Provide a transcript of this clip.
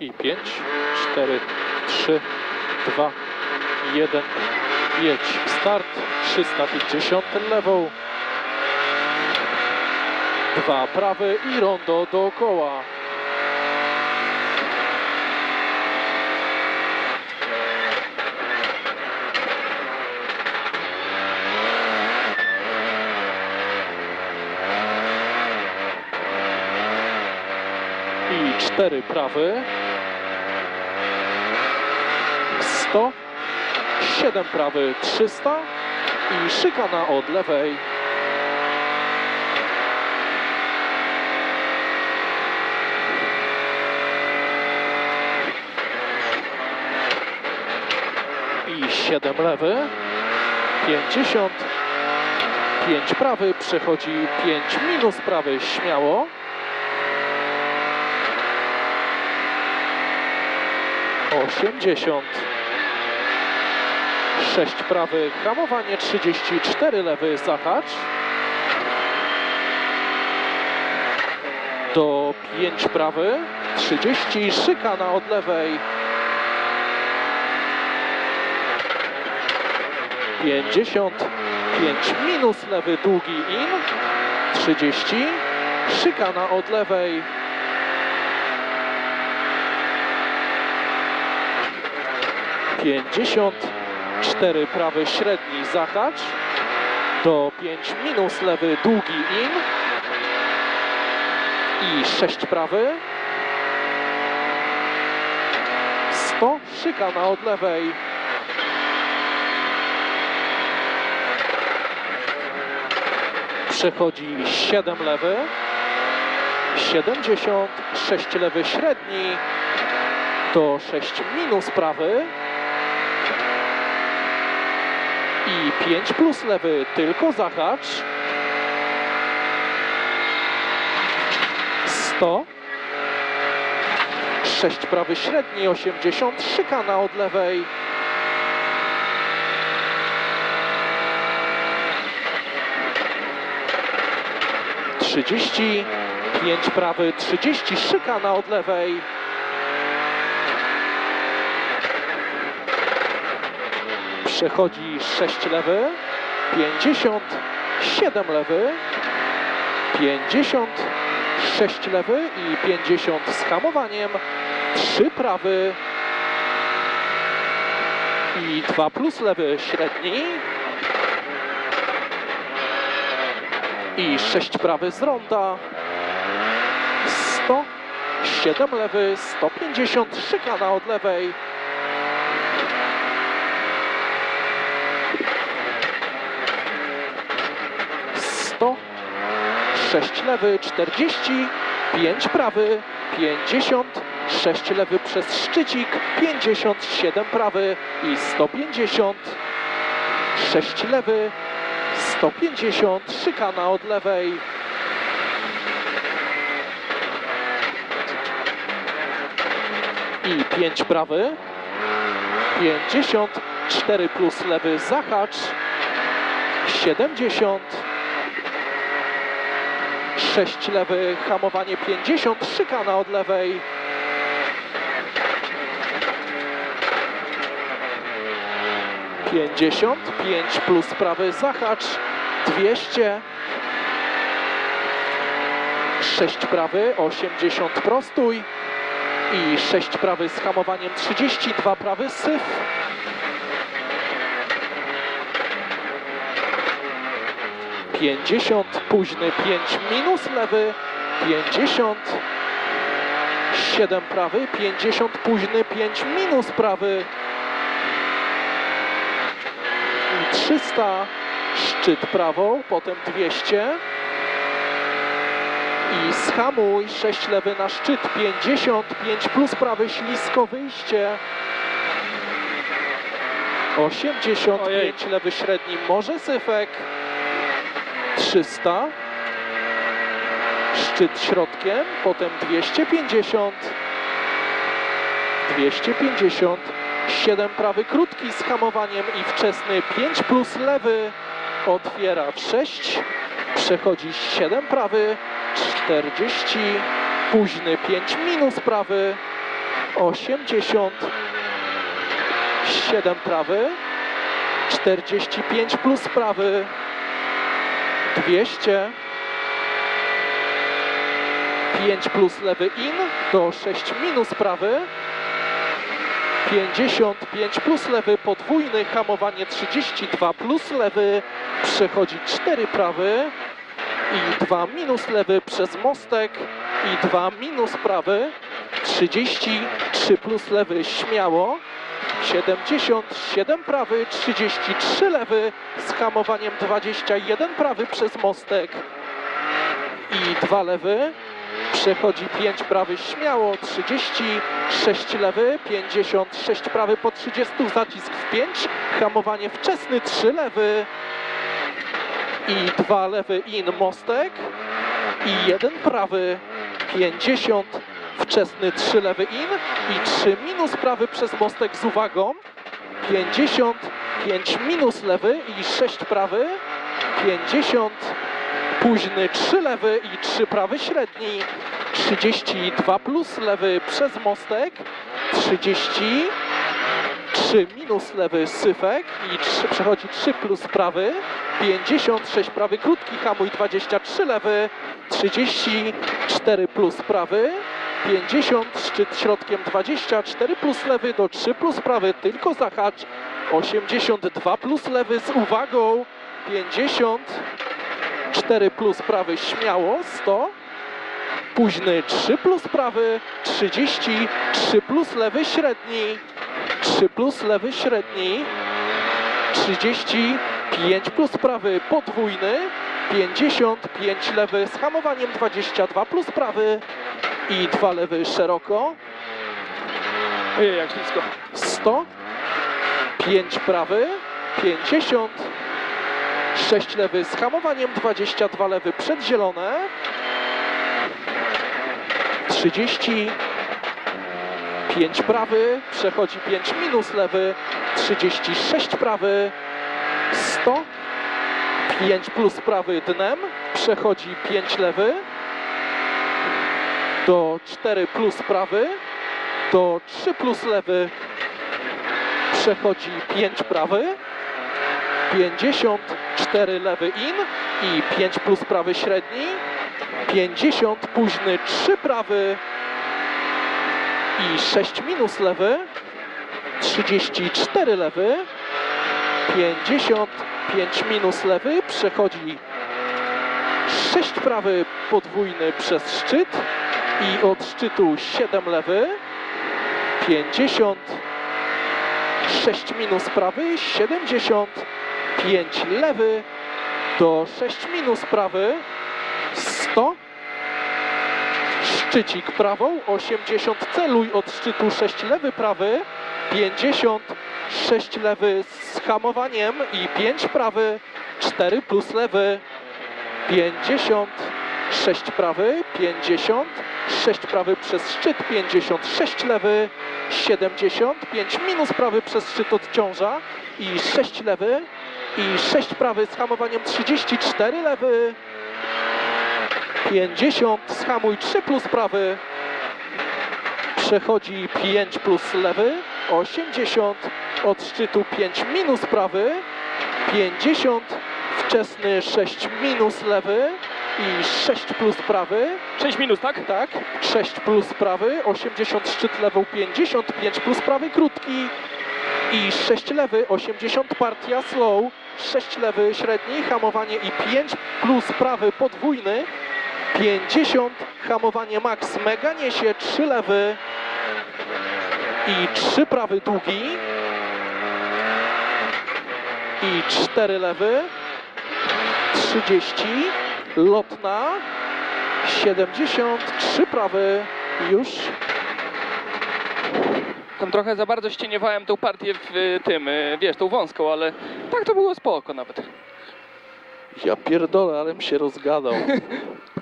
I 5, 4, 3, 2, 1. Jedź. Start 350 lewą. Dwa prawy i rondo dookoła. I cztery prawy. 100. 7 prawy 300 i szykana od lewej. I 7 lewy. 50. 5 prawy przechodzi 5 minus prawy śmiało. Osiemdziesiąt. 6 prawy, hamowanie 34 lewy, zahacz. Do 5 prawy, 30 szykana od lewej. 55 minus lewy, długi in. 30 szykana od lewej. Pięćdziesiąt 4 prawy średni zahacz do 5 minus lewy długi in. I 6 prawy. 100 szykana od lewej. Przechodzi 7 lewy. 70 6 lewy średni. Do 6 minus prawy i 5 plus lewy, tylko zahacz. 100. 6 prawy średni, 80, szykana od lewej. Trzydzieści, pięć prawy, trzydzieści, szykana od lewej. Przechodzi 6 lewy, 50, 7 lewy, 50, 6 lewy i 50 z hamowaniem, 3 prawy i 2 plus lewy średni. I 6 prawy z ronda, 100, 7 lewy, 150, szykana od lewej, 6 lewy, 40, 5 prawy, 50, 6 lewy przez szczycik, 57 prawy i 150, 6 lewy, 150, szykana od lewej, i 5 prawy. 54 plus lewy zahacz. 70 6 lewy, hamowanie 50, szykana od lewej. Pięćdziesiąt, pięć plus prawy zahacz, dwieście. Sześć prawy, osiemdziesiąt prostój. I sześć prawy z hamowaniem, dwa prawy syf. 50, późny 5 minus lewy, 50, 7 prawy, 50, późny 5 minus prawy i 300, szczyt prawą, potem 200 i schamuj, 6 lewy na szczyt, 55 plus prawy, ślisko wyjście. 85 Ojej. lewy średni, może syfek. 300. Szczyt środkiem, potem 250. 250. 7 prawy krótki z hamowaniem i wczesny 5 plus lewy. Otwiera w 6. Przechodzi 7 prawy. 40. Późny 5 minus prawy. 80, 7 prawy, 45 plus prawy, 200, 5 plus lewy in, do 6 minus prawy, 55 plus lewy podwójny, hamowanie 32 plus lewy, przechodzi 4 prawy. I 2 minus lewy przez mostek i 2 minus prawy, 33 plus lewy śmiało, 77 prawy, 33 lewy z hamowaniem 21 prawy przez mostek. I 2 lewy, przechodzi 5 prawy śmiało, 36 lewy, 56 prawy po 30, zacisk w 5, hamowanie wczesny 3 lewy. I 2 lewy in mostek. I 1 prawy, 50 wczesny 3 lewy in i 3 minus prawy przez mostek z uwagą, 50, 5 minus lewy i 6 prawy, 50 późny 3 lewy i 3 prawy średni, 32 plus lewy przez mostek, 30, 3 minus lewy syfek i 3, przechodzi 3 plus prawy, 56 prawy krótki hamuj 23 lewy, 34 plus prawy, 50 szczyt środkiem 24 plus lewy do 3 plus prawy tylko zahacz, 82 plus lewy z uwagą, 50 4 plus prawy śmiało, 100. Późny 3 plus prawy, 30, 3 plus lewy średni, 3 plus lewy średni, 35 plus prawy podwójny, 55 lewy z hamowaniem 22 plus prawy i 2 lewy szeroko, Ojej, jak ślisko. 100, 5 prawy, 50, 6 lewy z hamowaniem, 22 lewy przed zielone, 30, 5 prawy, przechodzi 5 minus lewy, 36 prawy, 100, 5 plus prawy dnem, przechodzi 5 lewy, do 4 plus prawy, do 3 plus lewy, przechodzi 5 prawy, 54 lewy in i 5 plus prawy średni, 50 późny 3 prawy i 6 minus lewy, 34 lewy, 55 minus lewy, przechodzi 6 prawy podwójny przez szczyt i od szczytu 7 lewy, 50 6 minus prawy, 75 lewy, do 6 minus prawy, 100, szczycik prawą, 80 celuj od szczytu 6 lewy prawy, 50 6 lewy z hamowaniem i 5 prawy, 4 plus lewy, 50 6 prawy, 50 6 prawy przez szczyt, 56 lewy, 75 minus prawy przez szczyt odciąża i 6 lewy i 6 prawy z hamowaniem 34 lewy 50 schamuj 3 plus prawy. Przechodzi 5 plus lewy 80 od szczytu 5 minus prawy 50 wczesny 6 minus lewy i 6 plus prawy. 6 minus, tak? tak, 6 plus prawy, 80 szczyt lewą 55 plus prawy krótki. I 6 lewy, 80 partia slow, 6 lewy średni, hamowanie i 5 plus prawy podwójny, 50 hamowanie max mega niesie, 3 lewy. I 3 prawy długi. I 4 lewy, 30 lotna. 73 prawy już. Tam trochę za bardzo ścieniowałem tą partię w y, tym, y, wiesz, tą wąską, ale tak to było spoko nawet. ja pierdolę, ale mi się rozgadał